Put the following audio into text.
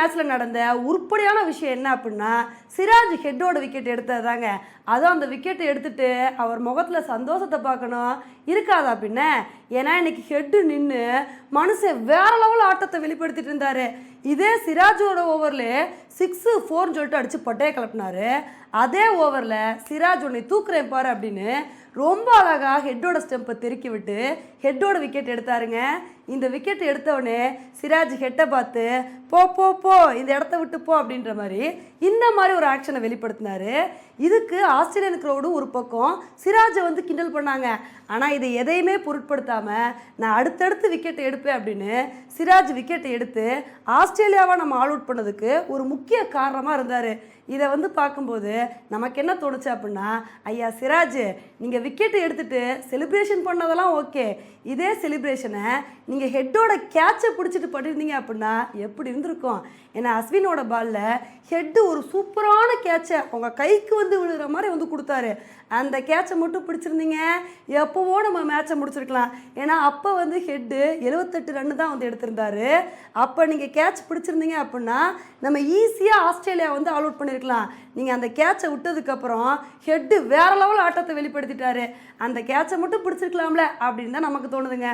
மேட்ச்சில் நடந்த உருப்படியான விஷயம் என்ன அப்படின்னா சிராஜ் ஹெட்டோட விக்கெட் எடுத்தது தாங்க. அதுவும் அந்த விக்கெட்டை எடுத்துட்டு அவர் முகத்தில் சந்தோஷத்தை பார்க்கணும். இருக்காதா பின்ன? ஏன்னா இன்னைக்கு ஹெட்டு நின்று மனுஷன் வேற லெவல் ஆட்டத்தை வெளிப்படுத்திட்டு இருந்தார். இதே சிராஜோட ஓவரில் சிக்ஸு ஃபோர்னு சொல்லிட்டு அடித்து பட்டையை கிளப்புனாரு. அதே ஓவரில் சிராஜ் உன்னை தூக்குறேன் பாரு அப்படின்னு ரொம்ப அழகாக ஹெட்டோட ஸ்டெம்பை தெருக்கி விட்டு ஹெட்டோட விக்கெட் எடுத்தாருங்க. இந்த விக்கெட் எடுத்தவொடனே சிராஜ் ஹெட்டை பார்த்து போ போ போ இந்த இடத்த விட்டு போ அப்படின்ற மாதிரி இந்த மாதிரி ஒரு ஆக்ஷனை வெளிப்படுத்தினாரு. இதுக்கு ஆஸ்திரேலியன் க்ரௌடு ஒரு பக்கம் சிராஜை வந்து கிண்டல் பண்ணாங்க. ஆனால் இதை எதையுமே பொருட்படுத்தாமல் நான் அடுத்தடுத்து விக்கெட் எடுப்பேன் அப்படின்னு சிராஜ் விக்கெட்டை எடுத்து ஆஸ்திரேலியாவை நம்ம ஆல் அவுட் பண்ணதுக்கு ஒரு முக்கிய முக்கிய காரணமாக இருந்தார். இதை வந்து பார்க்கும்போது நமக்கு என்ன தோணுச்சு அப்படின்னா ஐயா சிராஜ் நீங்கள் விக்கெட்டை எடுத்துகிட்டு செலிப்ரேஷன் பண்ணதெல்லாம் ஓகே இதே செலிப்ரேஷனை நீங்கள் ஹெட்டோட கேட்சை பிடிச்சிட்டு பண்ணியிருந்தீங்க அப்படின்னா எப்படி இருந்திருக்கும்? ஏன்னா அஸ்வினோட பாலில் ஹெட்டு ஒரு சூப்பரான கேட்சை அவங்க கைக்கு வந்து விழுகிற மாதிரி வந்து கொடுத்தாரு. அந்த கேட்சை மட்டும் பிடிச்சிருந்தீங்க? எப்போவோ நம்ம மேட்சை முடிச்சிருக்கலாம். ஏன்னா அப்போ வந்து ஹெட்டு எழுபத்தெட்டு ரன்னு தான் வந்து எடுத்திருந்தாரு. அப்போ நீங்கள் கேட்ச் பிடிச்சிருந்தீங்க அப்படின்னா நம்ம ஈஸியாக ஆஸ்திரேலியா வந்து ஆல் அவுட் பண்ணியிருக்கலாம் நீங்கள் அந்த கேட்சை விட்டதுக்கப்புறம் ஹெட்டு வேற லெவல் ஆட்டத்தை வெளிப்படுத்திட்டாரு. அந்த கேட்சை மட்டும் பிடிச்சிருக்கலாம்ல அப்படின்னு தான் நமக்கு தோணுதுங்க.